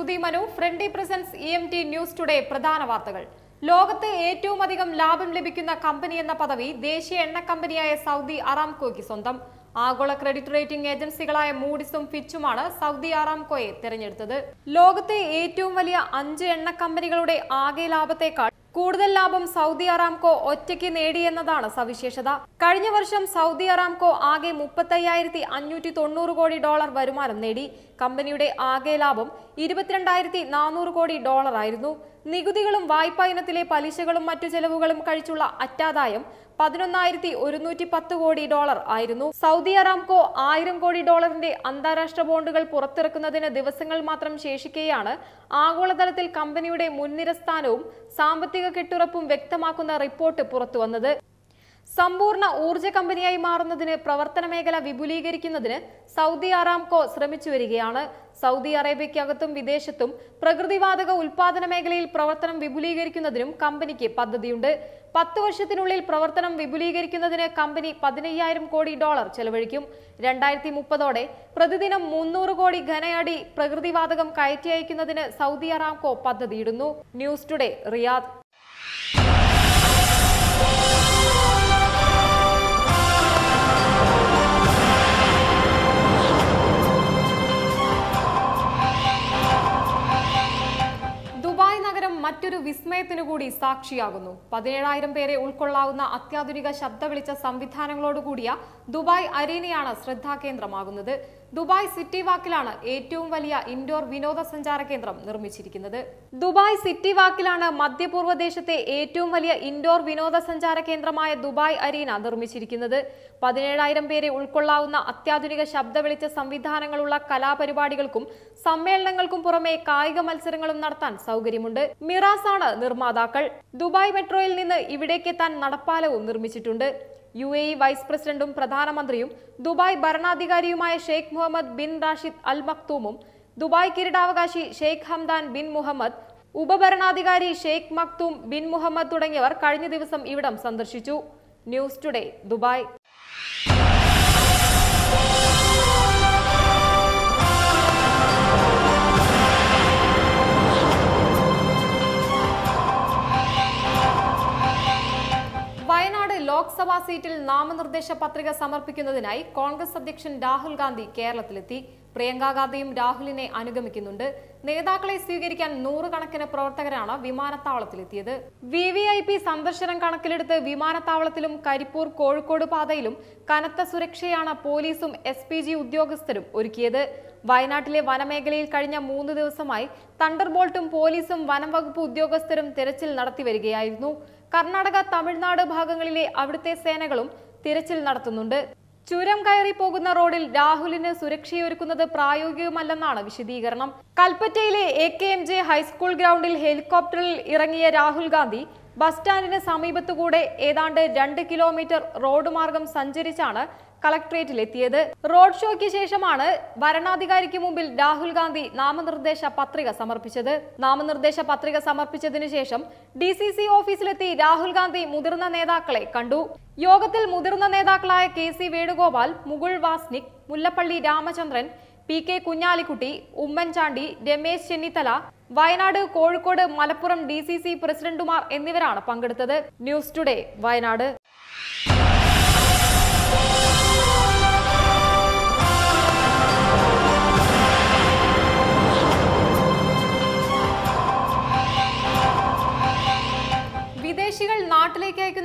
ശ്രുതി Manu ഫ്രണ്ടി presents E M T news today പ്രധാന വാർത്തകൾ. ലോകത്ത് ഏറ്റവും അധികം ലാഭം ലഭിക്കുന്ന കമ്പനി എന്ന പദവി ദേശീയ എണ്ണ കമ്പനിയായ സൗദി അറാംകോയ്ക്ക് സ്വന്തം. ആഗോള ക്രെഡിറ്റ് റേറ്റിംഗ് ഏജൻസികളായ മൂഡിസും ഫിച്ചുമാണ് സൗദി അറാംകോയെ തിരഞ്ഞെടുത്തത്. ലോകത്തെ ഏറ്റവും വലിയ അഞ്ച് എണ്ണ കമ്പനികളുടെ ആകെ ലാഭത്തെക്കാൾ കൂടുതൽ ലാഭം സൗദി അറാംകോ ഒറ്റയ്ക്ക് നേടിയെന്നതാണ് സവിശേഷത. കഴിഞ്ഞ വർഷം സൗദി അറാംകോ ആകെ മുപ്പത്തയ്യായിരത്തി അഞ്ഞൂറ്റി തൊണ്ണൂറ് കോടി ഡോളർ വരുമാനം നേടി. കമ്പനിയുടെ ആകെ ലാഭം ഇരുപത്തിരണ്ടായിരത്തി നാനൂറ് കോടി ഡോളർ ആയിരുന്നു നികുതികളും വായ്പാ ഇനത്തിലെ പലിശകളും മറ്റു ചെലവുകളും കഴിച്ചുള്ള അറ്റാദായം പതിനൊന്നായിരത്തി ഒരുന്നൂറ്റി പത്ത് കോടി ഡോളർ ആയിരുന്നു. സൗദി അറാംകോ ആയിരം കോടി ഡോളറിന്റെ അന്താരാഷ്ട്ര ബോണ്ടുകൾ പുറത്തിറക്കുന്നതിന് ദിവസങ്ങൾ മാത്രം ശേഷിക്കെയാണ് ആഗോളതലത്തിൽ കമ്പനിയുടെ മുൻനിര സ്ഥാനവും സാമ്പത്തിക കെട്ടുറപ്പും വ്യക്തമാക്കുന്ന റിപ്പോർട്ട് പുറത്തുവന്നത്. സമ്പൂർണ ഊർജ കമ്പനിയായി മാറുന്നതിന് പ്രവർത്തന മേഖല വിപുലീകരിക്കുന്നതിന് സൗദി അറാംകോ ശ്രമിച്ചു വരികയാണ്. സൗദി അറേബ്യയ്ക്കകത്തും വിദേശത്തും പ്രകൃതിവാതക ഉൽപാദന മേഖലയിൽ പ്രവർത്തനം വിപുലീകരിക്കുന്നതിനും കമ്പനിക്ക് പദ്ധതിയുണ്ട്. പത്ത് വർഷത്തിനുള്ളിൽ പ്രവർത്തനം വിപുലീകരിക്കുന്നതിന് കമ്പനി പതിനയ്യായിരം കോടി ഡോളർ ചെലവഴിക്കും. രണ്ടായിരത്തി മുപ്പതോടെ പ്രതിദിനം മുന്നൂറ് കോടി ഘനയടി പ്രകൃതിവാതകം കയറ്റി അയക്കുന്നതിന് സൗദി അറാംകോ പദ്ധതിയിടുന്നു. News today Riyadh. മറ്റൊരു വിസ്മയത്തിനു കൂടി സാക്ഷിയാകുന്നു. പതിനേഴായിരം പേരെ ഉൾക്കൊള്ളാവുന്ന അത്യാധുനിക ശബ്ദ വിളിച്ച സംവിധാനങ്ങളോടുകൂടിയ ദുബായ് അരീനയാണ് ശ്രദ്ധാകേന്ദ്രമാകുന്നത്. ദുബായ് സിറ്റി വാക്കിലാണ് ഏറ്റവും വലിയ ഇൻഡോർ വിനോദസഞ്ചാര കേന്ദ്രം നിർമ്മിച്ചിരിക്കുന്നത്. ദുബായ് സിറ്റി വാക്കിലാണ് മധ്യപൂർവ ദേശത്തെ ഏറ്റവും വലിയ ഇൻഡോർ വിനോദസഞ്ചാര കേന്ദ്രമായ ദുബായ് അരീന നിർമ്മിച്ചിരിക്കുന്നത്. പതിനേഴായിരം പേരെ ഉൾക്കൊള്ളാവുന്ന അത്യാധുനിക ശബ്ദ വിളിച്ച സംവിധാനങ്ങളുള്ള കലാപരിപാടികൾക്കും സമ്മേളനങ്ങൾക്കും പുറമെ കായിക മത്സരങ്ങളും നടത്താൻ സൗകര്യമുണ്ട്. മിറാസാണ് നിർമ്മാതാക്കൾ. ദുബായ് മെട്രോയിൽ നിന്ന് ഇവിടേക്കെത്താൻ നടപ്പാലവും നിർമ്മിച്ചിട്ടുണ്ട്. യു എ ഇ വൈസ് പ്രസിഡന്റും പ്രധാനമന്ത്രിയും Dubai ഭരണാധികാരിയുമായ Sheikh Mohammed bin Rashid Al മക്തൂമും Dubai കിരീടാവകാശി ഷെയ്ഖ് ഹംദാൻ ബിൻ മുഹമ്മദ് ഉപഭരണാധികാരി ഷെയ്ഖ് മക്തൂം ബിൻ മുഹമ്മദ് തുടങ്ങിയവർ കഴിഞ്ഞ ദിവസം ഇവിടം സന്ദർശിച്ചു. News today Dubai. ലോക്സഭാ സീറ്റിൽ നാമനിർദ്ദേശ പത്രിക സമർപ്പിക്കുന്നതിനായി കോൺഗ്രസ് അധ്യക്ഷൻ രാഹുൽ ഗാന്ധി കേരളത്തിലെത്തി. പ്രിയങ്കാ ഗാന്ധിയും രാഹുലിനെ അനുഗമിക്കുന്നുണ്ട്. നേതാക്കളെ സ്വീകരിക്കാൻ നൂറുകണക്കിന് പ്രവർത്തകരാണ് വിമാനത്താവളത്തിലെത്തിയത്. വി വി ഐ പി സന്ദർശനം കണക്കിലെടുത്ത് വിമാനത്താവളത്തിലും കരിപ്പൂർ കോഴിക്കോട് പാതയിലും കനത്ത സുരക്ഷയാണ് പോലീസും എസ് പി ജി ഉദ്യോഗസ്ഥരും ഒരുക്കിയത്. വയനാട്ടിലെ വനമേഖലയിൽ കഴിഞ്ഞ മൂന്ന് ദിവസമായി തണ്ടർബോൾട്ടും പോലീസും വനം വകുപ്പ് ഉദ്യോഗസ്ഥരും തിരച്ചിൽ നടത്തി വരികയായിരുന്നു കർണാടക തമിഴ്നാട് ഭാഗങ്ങളിലെ അവിടുത്തെ സേനകളും തിരച്ചിൽ നടത്തുന്നുണ്ട്. ചുരം കയറി പോകുന്ന റോഡിൽ രാഹുലിന് സുരക്ഷയൊരുക്കുന്നത് പ്രായോഗികമല്ലെന്നാണ് വിശദീകരണം. കൽപ്പറ്റയിലെ A K M J high school ഗ്രൗണ്ടിൽ ഹെലികോപ്റ്ററിൽ ഇറങ്ങിയ രാഹുൽ ഗാന്ധി ബസ് സ്റ്റാൻഡിന് സമീപത്തുകൂടെ ഏതാണ്ട് രണ്ട് കിലോമീറ്റർ റോഡ് മാർഗം സഞ്ചരിച്ചാണ് കളക്ട്രേറ്റിലെത്തിയത്. റോഡ് ഷോയ്ക്ക് ശേഷമാണ് വരണാധികാരിക്ക് മുമ്പിൽ രാഹുൽ ഗാന്ധി നാമനിർദ്ദേശ പത്രിക സമർപ്പിച്ചത്. നാമനിർദ്ദേശ പത്രിക സമർപ്പിച്ചതിനു ശേഷം ഡി സി സി ഓഫീസിലെത്തി രാഹുൽ ഗാന്ധി മുതിർന്ന നേതാക്കളെ കണ്ടു. യോഗത്തിൽ മുതിർന്ന നേതാക്കളായ K C Venugopal Mukul Wasnik Mullappally Ramachandran P K Kunhalikutty Oommen Chandy Ramesh Chennithala Wayanad Kozhikode Malappuram D C C പ്രസിഡന്റുമാർ എന്നിവരാണ് പങ്കെടുത്തത്. News today Wayanad.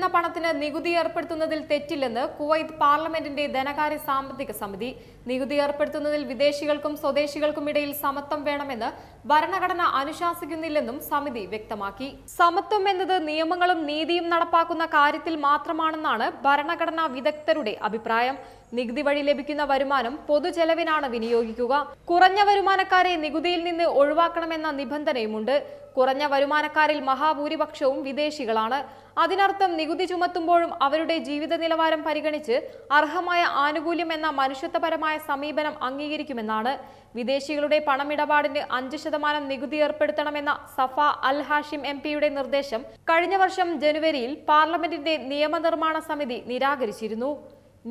നാട്ടിലേക്ക് പണത്തിന് നികുതി ഏർപ്പെടുത്തുന്നതിൽ തെറ്റില്ലെന്ന് കുവൈത്ത് പാർലമെന്റിന്റെ ധനകാര്യ സാമ്പത്തിക സമിതി. നികുതി ഏർപ്പെടുത്തുന്നതിൽ വിദേശികൾക്കും സ്വദേശികൾക്കും ഇടയിൽ സമത്വം വേണമെന്ന് ഭരണഘടന അനുശാസിക്കുന്നില്ലെന്നും സമിതി വ്യക്തമാക്കി. സമത്വം എന്നത് നിയമങ്ങളും നീതിയും നടപ്പാക്കുന്ന കാര്യത്തിൽ മാത്രമാണെന്നാണ് ഭരണഘടനാ വിദഗ്ധരുടെ അഭിപ്രായം. നികുതി വഴി ലഭിക്കുന്ന വരുമാനം പൊതുചെലവിനാണ് വിനിയോഗിക്കുക. കുറഞ്ഞ വരുമാനക്കാരെ നികുതിയിൽ നിന്ന് ഒഴിവാക്കണമെന്ന നിബന്ധനയുമുണ്ട്. കുറഞ്ഞ വരുമാനക്കാരിൽ മഹാഭൂരിപക്ഷവും വിദേശികളാണ്. അതിനർത്ഥം നികുതി ചുമത്തുമ്പോഴും അവരുടെ ജീവിത നിലവാരം പരിഗണിച്ച് അർഹമായ ആനുകൂല്യം എന്ന മനുഷ്യത്വപരമായ സമീപനം അംഗീകരിക്കുമെന്നാണ്. വിദേശികളുടെ പണമിടപാടിന് അഞ്ച് ശതമാനം നികുതി ഏർപ്പെടുത്തണമെന്ന സഫ അൽ ഹാഷിം എം പിയുടെ നിർദ്ദേശം കഴിഞ്ഞ വർഷം ജനുവരിയിൽ പാർലമെന്റിന്റെ നിയമനിർമ്മാണ സമിതി നിരാകരിച്ചിരുന്നു.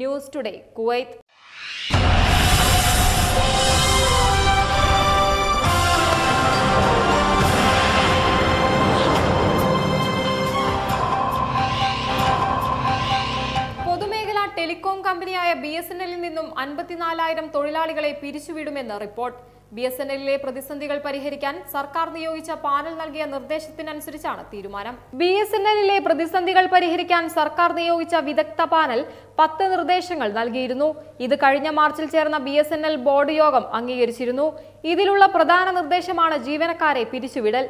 News today Kuwait. നിന്നും അൻപത്തിനാലായിരം തൊഴിലാളികളെ പിരിച്ചുവിടുമെന്ന് റിപ്പോർട്ട്. ബി എസ് എൻ എല്ലിലെ പ്രതിസന്ധികൾ പരിഹരിക്കാൻ സർക്കാർ നിയോഗിച്ച പാനൽ നൽകിയ നിർദ്ദേശത്തിനനുസരിച്ചാണ് തീരുമാനം. ബി എസ് എൻ എല്ലിലെ പ്രതിസന്ധികൾ പരിഹരിക്കാൻ സർക്കാർ നിയോഗിച്ച വിദഗ്ധ പാനൽ പത്ത് നിർദ്ദേശങ്ങൾ നൽകിയിരുന്നു. ഇത് കഴിഞ്ഞ മാർച്ചിൽ ചേർന്ന B S N L board യോഗം അംഗീകരിച്ചിരുന്നു. ഇതിലുള്ള പ്രധാന നിർദ്ദേശമാണ് ജീവനക്കാരെ പിരിച്ചുവിടൽ.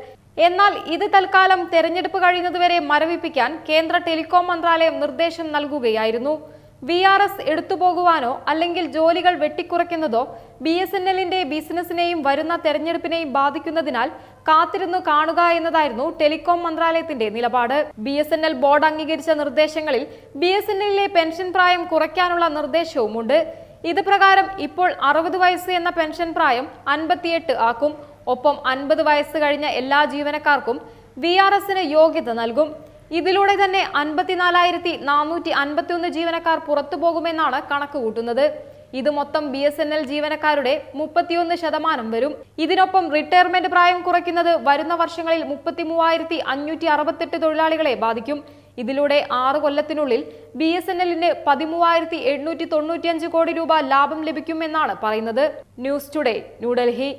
എന്നാൽ ഇത് തൽക്കാലം തെരഞ്ഞെടുപ്പ് കഴിയുന്നതുവരെ മരവിപ്പിക്കാൻ കേന്ദ്ര ടെലികോം മന്ത്രാലയം നിർദ്ദേശം നൽകുകയായിരുന്നു. വി ആർ എസ് എടുത്തുപോകുവാനോ അല്ലെങ്കിൽ ജോലികൾ വെട്ടിക്കുറയ്ക്കുന്നതോ ബി എസ് എൻ എല്ലിന്റെ ബിസിനസിനെയും വരുന്ന തെരഞ്ഞെടുപ്പിനെയും ബാധിക്കുന്നതിനാൽ കാത്തിരുന്നു കാണുക എന്നതായിരുന്നു ടെലികോം മന്ത്രാലയത്തിന്റെ നിലപാട്. B S N L board അംഗീകരിച്ച നിർദ്ദേശങ്ങളിൽ ബി എസ് എൻ എല്ലിലെ പെൻഷൻ പ്രായം കുറയ്ക്കാനുള്ള നിർദ്ദേശവുമുണ്ട്. ഇത് പ്രകാരം ഇപ്പോൾ അറുപത് വയസ്സ് എന്ന പെൻഷൻ പ്രായം അൻപത്തിയെട്ട് ആക്കും. ഒപ്പം അൻപത് വയസ്സ് കഴിഞ്ഞ എല്ലാ ജീവനക്കാർക്കും വി ആർ എസിന് യോഗ്യത നൽകും. ഇതിലൂടെ തന്നെ അൻപത്തിനാലായിരത്തി നാനൂറ്റി അൻപത്തിയൊന്ന് ജീവനക്കാർ പുറത്തു പോകുമെന്നാണ് കണക്ക് കൂട്ടുന്നത്. ഇത് മൊത്തം ബി എസ് എൻ എൽ ജീവനക്കാരുടെ മുപ്പത്തിയൊന്ന് ശതമാനം വരും. ഇതിനൊപ്പം റിട്ടയർമെന്റ് പ്രായം കുറയ്ക്കുന്നത് വരുന്ന വർഷങ്ങളിൽ മുപ്പത്തി മൂവായിരത്തി അഞ്ഞൂറ്റി അറുപത്തെട്ട് തൊഴിലാളികളെ ബാധിക്കും. ഇതിലൂടെ ആറ് കൊല്ലത്തിനുള്ളിൽ ബി എസ് എൻ എല്ലിന് പതിമൂവായിരത്തി എണ്ണൂറ്റി തൊണ്ണൂറ്റിയഞ്ച് കോടി രൂപ ലാഭം ലഭിക്കുമെന്നാണ് പറയുന്നത്. News today New Delhi.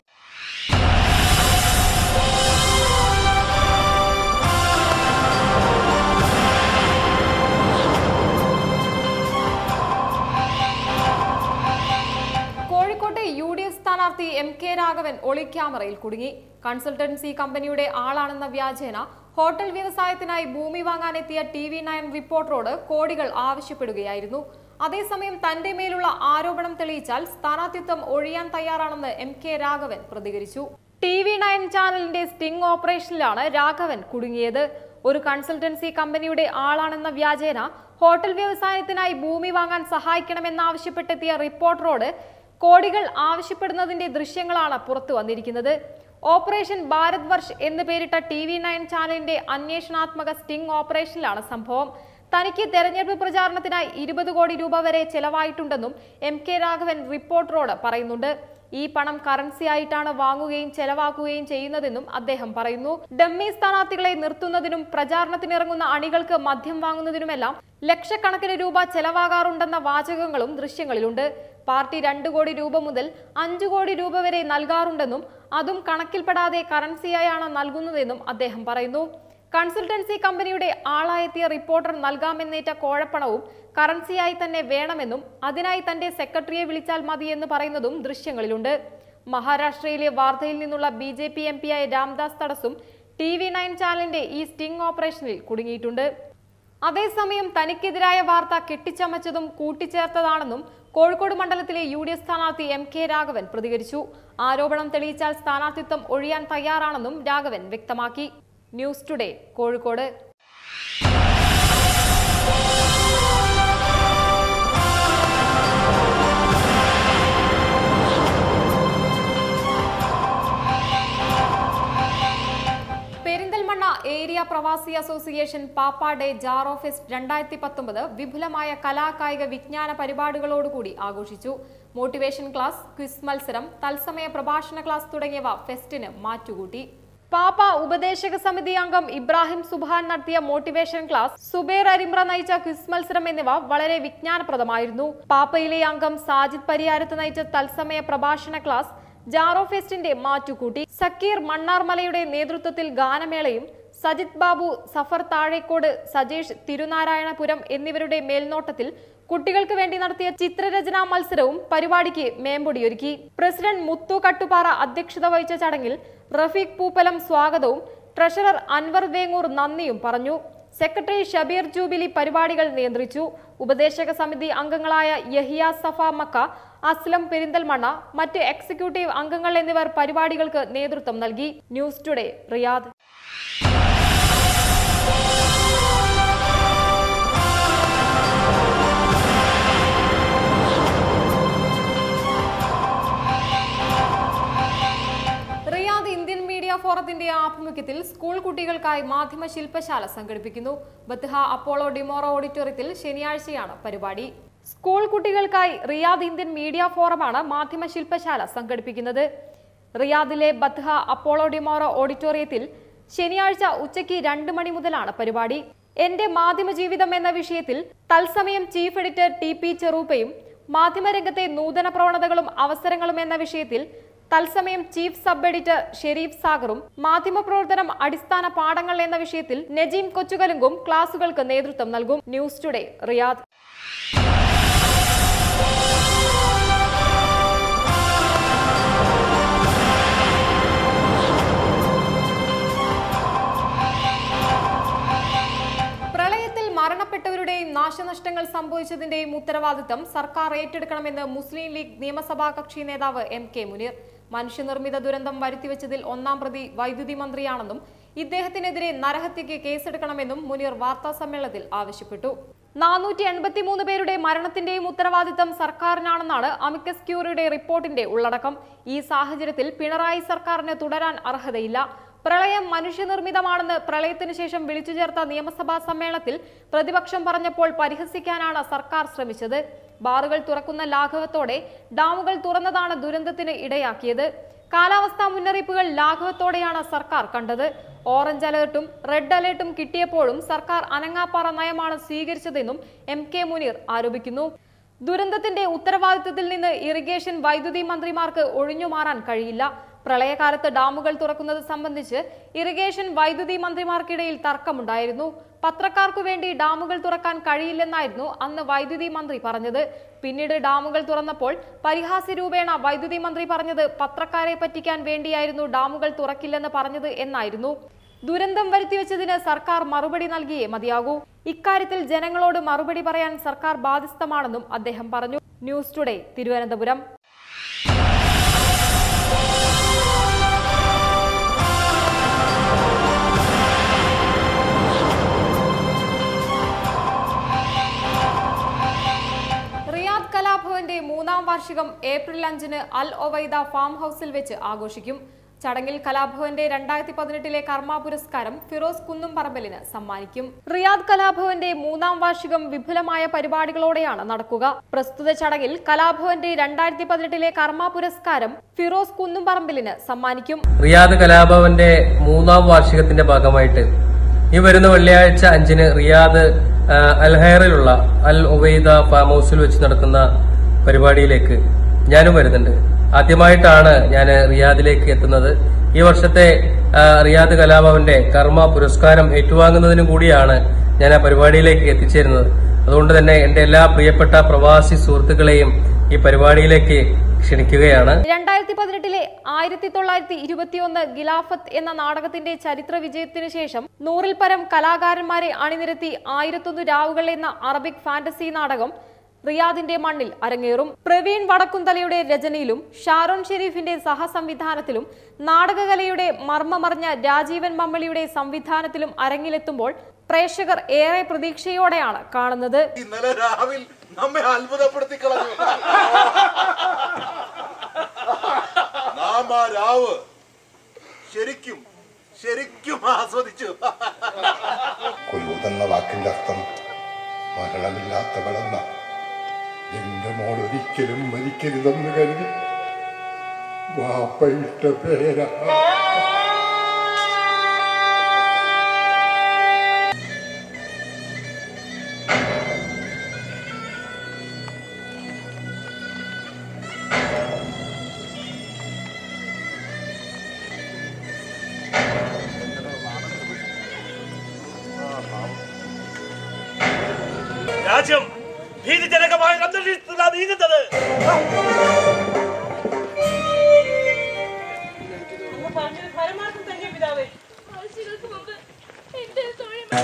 സ്ഥാനാർത്ഥി എം കെ രാഘവൻ ഒളിക്യാമറയിൽ കുടുങ്ങി. കൺസൾട്ടൻസി കമ്പനിയുടെ ആളാണെന്ന വ്യാജേന. ഹോട്ടൽ വ്യവസായത്തിനായി ഭൂമി വാങ്ങാനെത്തിയ ടി വി നയൻ റിപ്പോർട്ടറോട് കോടികൾ ആവശ്യപ്പെടുകയായിരുന്നു. അതേസമയം തന്റെ മേലുള്ള ആരോപണം തെളിയിച്ചാൽ സ്ഥാനാർത്ഥിത്വം ഒഴിയാൻ തയ്യാറാണെന്ന് എം കെ രാഘവൻ പ്രതികരിച്ചു. ടി വി നയൻ ചാനലിന്റെ സ്റ്റിംഗ് ഓപ്പറേഷനിലാണ് രാഘവൻ കുടുങ്ങിയത്. ഒരു കൺസൾട്ടൻസി കമ്പനിയുടെ ആളാണെന്ന വ്യാജേന. ഹോട്ടൽ വ്യവസായത്തിനായി ഭൂമി വാങ്ങാൻ സഹായിക്കണമെന്നാവശ്യപ്പെട്ടെത്തിയ റിപ്പോർട്ടറോട് കോടികൾ ആവശ്യപ്പെടുന്നതിന്റെ ദൃശ്യങ്ങളാണ് പുറത്തു വന്നിരിക്കുന്നത്. ഓപ്പറേഷൻ ഭാരത് വർഷ് എന്ന് പേരിട്ട ടി വി നയൻ ചാനലിന്റെ അന്വേഷണാത്മക സ്റ്റിംഗ് ഓപ്പറേഷനിലാണ് സംഭവം. തനിക്ക് തെരഞ്ഞെടുപ്പ് പ്രചാരണത്തിനായി ഇരുപത് കോടി രൂപ വരെ ചെലവായിട്ടുണ്ടെന്നും എം കെ രാഘവൻ റിപ്പോർട്ടറോട് പറയുന്നുണ്ട്. ഈ പണം കറൻസിയായിട്ടാണ് വാങ്ങുകയും ചെലവാക്കുകയും ചെയ്യുന്നതെന്നും അദ്ദേഹം പറയുന്നു. ഡമ്മി സ്ഥാനാർത്ഥികളെ നിർത്തുന്നതിനും പ്രചാരണത്തിനിറങ്ങുന്ന അണികൾക്ക് മദ്യം വാങ്ങുന്നതിനുമെല്ലാം ലക്ഷക്കണക്കിന് രൂപ ചെലവാകാറുണ്ടെന്ന വാചകങ്ങളും ദൃശ്യങ്ങളിലുണ്ട്. പാർട്ടി രണ്ടു കോടി രൂപ മുതൽ അഞ്ചു കോടി രൂപ വരെ നൽകാറുണ്ടെന്നും അതും കണക്കിൽപ്പെടാതെ കറൻസിയായാണ് നൽകുന്നതെന്നും അദ്ദേഹം പറയുന്നു. കൺസൾട്ടൻസി കമ്പനിയുടെ ആളായെത്തിയ റിപ്പോർട്ടർ നൽകാമെന്നേറ്റ കോഴപ്പണവും കറൻസിയായി തന്നെ വേണമെന്നും അതിനായി തന്റെ സെക്രട്ടറിയെ വിളിച്ചാൽ മതി മതിയെന്ന് പറയുന്നതും ദൃശ്യങ്ങളിലുണ്ട്. മഹാരാഷ്ട്രയിലെ വാർത്തയിൽ നിന്നുള്ള ബി ജെ പി എം പിയായ രാംദാസ് തടസ്സും ടി വി നയൻ ചാനലിന്റെ ഈ സ്റ്റിംഗ് ഓപ്പറേഷനിൽ കുടുങ്ങിയിട്ടുണ്ട്. അതേസമയം തനിക്കെതിരായ വാർത്ത കെട്ടിച്ചമച്ചതും കൂട്ടിച്ചേർത്തതാണെന്നും കോഴിക്കോട് മണ്ഡലത്തിലെ യു ഡി എഫ് സ്ഥാനാർത്ഥി എം കെ രാഘവൻ പ്രതികരിച്ചു. ആരോപണം തെളിയിച്ചാൽ സ്ഥാനാർത്ഥിത്വം ഒഴിയാൻ തയ്യാറാണെന്നും രാഘവൻ വ്യക്തമാക്കി. News today Kozhikode. ഏരിയ പ്രവാസി അസോസിയേഷൻ പാപ്പാഡേ ജാറോ ഫെസ്റ്റ് രണ്ടായിരത്തി പത്തൊമ്പത് വിപുലമായ കലാകായിക വിജ്ഞാന പരിപാടികളോടുകൂടി ആഘോഷിച്ചു. മോട്ടിവേഷൻ ക്ലാസ് ക്വിസ് മത്സരം തത്സമയ പ്രഭാഷണ ക്ലാസ് തുടങ്ങിയവ ഫെസ്റ്റിന് മാറ്റുകൂട്ടി. പാപ്പ ഉപദേശക സമിതി അംഗം ഇബ്രാഹിം സുബാൻ നടത്തിയ മോട്ടിവേഷൻ ക്ലാസ് സുബേർ അരിമ്ര നയിച്ച ക്വിസ് മത്സരം എന്നിവ വളരെ വിജ്ഞാനപ്രദമായിരുന്നു. പാപ്പയിലെ അംഗം സാജിദ് പരിയാരത്ത് നയിച്ച തത്സമയ പ്രഭാഷണ ക്ലാസ് ജാറോ ഫെസ്റ്റിന്റെ മാറ്റുകൂട്ടി. സക്കീർ മണ്ണാർമലയുടെ നേതൃത്വത്തിൽ ഗാനമേളയും സജിത് ബാബു സഫർ താഴേക്കോട് സജേഷ് തിരുനാരായണപുരം എന്നിവരുടെ മേൽനോട്ടത്തിൽ കുട്ടികൾക്ക് വേണ്ടി നടത്തിയ ചിത്രരചനാ മത്സരവും പരിപാടിക്ക് മേമ്പൊടിയൊരുക്കി. പ്രസിഡന്റ് മുത്തു കട്ടുപാറ അധ്യക്ഷത വഹിച്ച ചടങ്ങിൽ റഫീഖ് പൂപ്പലം സ്വാഗതവും. ട്രഷറർ അൻവർ വേങ്ങൂർ നന്ദിയും പറഞ്ഞു. സെക്രട്ടറി ഷബീർ ജൂബിലി പരിപാടികൾ നിയന്ത്രിച്ചു. ഉപദേശക സമിതി അംഗങ്ങളായ യഹിയ സഫ മക്ക അസ്ലം പെരിന്തൽമണ്ണ മറ്റ് എക്സിക്യൂട്ടീവ് അംഗങ്ങൾ എന്നിവർ പരിപാടികൾക്ക് നേതൃത്വം നൽകി. News today Riyadh. ഫോറത്തിന്റെ ആഭിമുഖ്യത്തിൽ സ്കൂൾ കുട്ടികൾക്കായി മാധ്യമ ശില്പശാല സംഘടിപ്പിക്കുന്നു. ബത്ത്ഹ അപ്പോളോ ഡിമോറോ ഓഡിറ്റോറിയത്തിൽ ശനിയാഴ്ചയാണ് പരിപാടി. സ്കൂൾ കുട്ടികൾക്കായി റിയാദ് ഇന്ത്യൻ മീഡിയ ഫോറമാണ് മാധ്യമ ശില്പശാല സംഘടിപ്പിക്കുന്നത്. റിയാദിലെ ബത്ത്ഹ അപ്പോളോ ഡിമോറോ ഓഡിറ്റോറിയത്തിൽ ശനിയാഴ്ച ഉച്ചയ്ക്ക് രണ്ട് മണി മുതലാണ് പരിപാടി. എന്റെ മാധ്യമ ജീവിതം എന്ന വിഷയത്തിൽ Thalsamayam chief editor T P ചെറൂപ്പയും മാധ്യമരംഗത്തെ നൂതന പ്രവണതകളും അവസരങ്ങളും എന്ന വിഷയത്തിൽ Thalsamayam chief sub editor Sherif സാഗറും മാധ്യമപ്രവർത്തനം അടിസ്ഥാന പാഠങ്ങൾ എന്ന വിഷയത്തിൽ നജീം കൊച്ചുകലുങ്കും ക്ലാസുകൾക്ക് നേതൃത്വം നൽകും. News today Riyadh. മരണപ്പെട്ടവരുടെയും നാശനഷ്ടങ്ങൾ സംഭവിച്ചതിന്റെയും ഉത്തരവാദിത്തം സർക്കാർ ഏറ്റെടുക്കണമെന്ന് മുസ്ലിം ലീഗ് നിയമസഭാ കക്ഷി നേതാവ് എം കെ മുനീർ. മനുഷ്യനിർമ്മിത ദുരന്തം വരുത്തിവെച്ചതിൽ ഒന്നാം പ്രതി വൈദ്യുതി മന്ത്രിയാണെന്നും ഇദ്ദേഹത്തിനെതിരെ നരഹത്യക്ക് കേസെടുക്കണമെന്നും മുനീർ വാർത്താ സമ്മേളനത്തിൽ ആവശ്യപ്പെട്ടു. നാനൂറ്റി എൺപത്തിമൂന്ന് പേരുടെ മരണത്തിന്റെയും ഉത്തരവാദിത്തം സർക്കാരിനാണെന്നാണ് അമിക്കസ് ക്യൂറിയുടെ റിപ്പോർട്ടിന്റെ ഉള്ളടക്കം. ഈ സാഹചര്യത്തിൽ പിണറായി സർക്കാരിന് തുടരാൻ അർഹതയില്ല. പ്രളയം മനുഷ്യനിർമ്മിതമാണെന്ന് പ്രളയത്തിന് ശേഷം വിളിച്ചു ചേർത്ത നിയമസഭാ സമ്മേളനത്തിൽ പ്രതിപക്ഷം പറഞ്ഞപ്പോൾ പരിഹസിക്കാനാണ് സർക്കാർ ശ്രമിച്ചത്. ബാറുകൾ തുറക്കുന്ന ലാഘവത്തോടെ ഡാമുകൾ തുറന്നതാണ് ദുരന്തത്തിന് ഇടയാക്കിയത്. കാലാവസ്ഥാ മുന്നറിയിപ്പുകൾ ലാഘവത്തോടെയാണ് സർക്കാർ കണ്ടത്. ഓറഞ്ച് അലേർട്ടും റെഡ് അലേർട്ടും കിട്ടിയപ്പോഴും സർക്കാർ അനങ്ങാപ്പാറ നയമാണ് സ്വീകരിച്ചതെന്നും എം കെ മുനീർ ആരോപിക്കുന്നു. ദുരന്തത്തിന്റെ ഉത്തരവാദിത്വത്തിൽ നിന്ന് ഇറിഗേഷൻ വൈദ്യുതി മന്ത്രിമാർക്ക് ഒഴിഞ്ഞുമാറാൻ കഴിയില്ല. പ്രളയകാലത്ത് ഡാമുകൾ തുറക്കുന്നത് സംബന്ധിച്ച് ഇറിഗേഷൻ വൈദ്യുതി മന്ത്രിമാർക്കിടയിൽ തർക്കമുണ്ടായിരുന്നു. പത്രക്കാർക്കു വേണ്ടി ഡാമുകൾ തുറക്കാൻ കഴിയില്ലെന്നായിരുന്നു അന്ന് വൈദ്യുതി മന്ത്രി പറഞ്ഞത്. പിന്നീട് ഡാമുകൾ തുറന്നപ്പോൾ പരിഹാസ്യ രൂപേണ വൈദ്യുതി മന്ത്രി പറഞ്ഞത് പത്രക്കാരെ പറ്റിക്കാൻ വേണ്ടിയായിരുന്നു ഡാമുകൾ തുറക്കില്ലെന്ന് പറഞ്ഞത് എന്നായിരുന്നു. ദുരന്തം വരുത്തിവെച്ചതിന് സർക്കാർ മറുപടി നൽകിയേ മതിയാകൂ. ഇക്കാര്യത്തിൽ ജനങ്ങളോട് മറുപടി പറയാൻ സർക്കാർ ബാധ്യസ്ഥമാണെന്നും അദ്ദേഹം പറഞ്ഞു. News today Thiruvananthapuram. വാർഷികം ഏപ്രിൽ അഞ്ചിന് അൽ ഒവൈദ ഫാം ഹൌസിൽ വെച്ച് ആഘോഷിക്കും. ചടങ്ങിൽ കലാഭവന്റെ രണ്ടായിരത്തി പതിനെട്ടിലെ കർമ്മ പുരസ്കാരം ഫിറോസ് കുന്നും പറമ്പലിന് സമ്മാനിക്കും. റിയാദ് കലാഭവന്റെ മൂന്നാം വാർഷികം വിപുലമായ പരിപാടികളോടെയാണ് നടക്കുക. പ്രസ്തുത ചടങ്ങിൽ കലാഭവന്റെ രണ്ടായിരത്തി പതിനെട്ടിലെ കർമ്മ പുരസ്കാരം ഫിറോസ് കുന്നും പറമ്പലിന് സമ്മാനിക്കും. റിയാദ് കലാഭവന്റെ മൂന്നാം വാർഷികത്തിന്റെ ഭാഗമായിട്ട് ഈ വരുന്ന വെള്ളിയാഴ്ച അഞ്ചിന് റിയാദ് അൽഹയറിലുള്ള അൽ ഒവൈദ ഫാം ഹൗസിൽ വെച്ച് നടക്കുന്ന പരിപാടിയിലേക്ക് ഞാനും വരുന്നുണ്ട്. ആദ്യമായിട്ടാണ് ഞാൻ റിയാദിലേക്ക് എത്തുന്നത്. ഈ വർഷത്തെ റിയാദ് കലാഭവന്റെ കർമ്മ പുരസ്കാരം ഏറ്റുവാങ്ങുന്നതിനും കൂടിയാണ് ഞാൻ ആ പരിപാടിയിലേക്ക് എത്തിച്ചേരുന്നത്. അതുകൊണ്ട് തന്നെ എന്റെ എല്ലാ പ്രിയപ്പെട്ട പ്രവാസി സുഹൃത്തുക്കളെയും ഈ പരിപാടിയിലേക്ക് ക്ഷണിക്കുകയാണ്. രണ്ടായിരത്തി പതിനെട്ടിലെ ആയിരത്തി തൊള്ളായിരത്തി ഇരുപത്തിയൊന്ന് ഗിലാഫത്ത് എന്ന നാടകത്തിന്റെ ചരിത്ര വിജയത്തിനു ശേഷം നൂറിൽ പരം കലാകാരന്മാരെ അണിനിരത്തി ആയിരത്തൊന്ന് രാവുകൾ എന്ന അറബിക് ഫാന്റസി നാടകം റിയാദിന്റെ മണ്ണിൽ അരങ്ങേറും. പ്രവീൺ വടക്കുംതലയുടെ രചനയിലും ഷാരോൺ ഷെരീഫിന്റെ സഹസംവിധാനത്തിലും നാടകകലയുടെ മർമ്മമറിഞ്ഞ രാജീവൻ മമ്മളിയുടെ സംവിധാനത്തിലും അരങ്ങിലെത്തുമ്പോൾ പ്രേക്ഷകർ ഏറെ പ്രതീക്ഷയോടെയാണ് കാണുന്നത്. ഇന്നലെ രാവിൽ നമ്മെ അത്ഭുതപ്പെടുത്തി കളഞ്ഞു. നാം ആ രാവ് ശരിക്കും ശരിക്കും ആസ്വദിച്ചു. കൊല്ലൂതെന്ന വാക്കിന്റെ അർത്ഥം മരണമില്ലാത്തവളെന്ന എന്റെ മോൾ ഒരിക്കലും മരിക്കരുതെന്ന് കരുതി. വാപ്പയിട്ട പേരാ. രാജ്യം മുമ്പ് എന്റെ നീങ്ങുന്നത്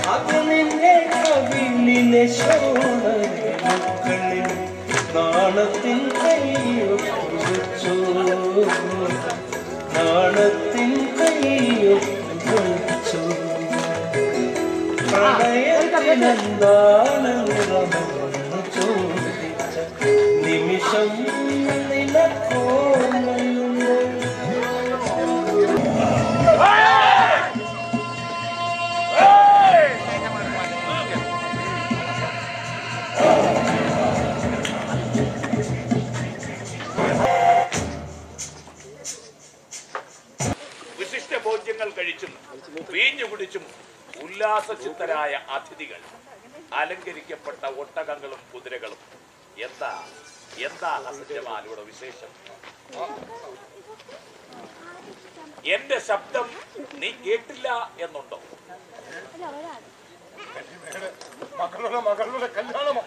അത് നിന്നെ കവിളിലെ ശോഭകളിൽ നാണത്തിൻ കൈയൊച്ചു നാണത്തിൻ കൈയൊച്ചു പ്രണയത്തിനെന്താണ് നിറമെന്ന് ഭോജ്യങ്ങൾ കഴിച്ചും വീഞ്ഞു കുടിച്ചും ഉല്ലാസചിത്തരായ അതിഥികൾ അലങ്കരിക്കപ്പെട്ട ഒട്ടകങ്ങളും കുതിരകളും. എന്താ? എന്താ അസത്യമാലയുടെ വിശേഷം? എന്റെ ശബ്ദം നീ കേട്ടില്ല എന്നുണ്ടോ? മകളുടെ മകളുടെ കല്യാണമോ?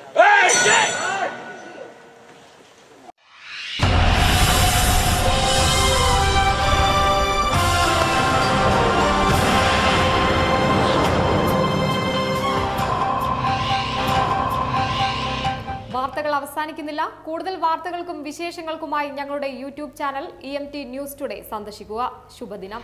അവസാനിക്കുന്നില്ല കൂടുതൽ വാർത്തകൾക്കും വിശേഷങ്ങൾക്കുമായി ഞങ്ങളുടെ YouTube channel E M T news today സന്ദർശിക്കുക. ശുഭദിനം.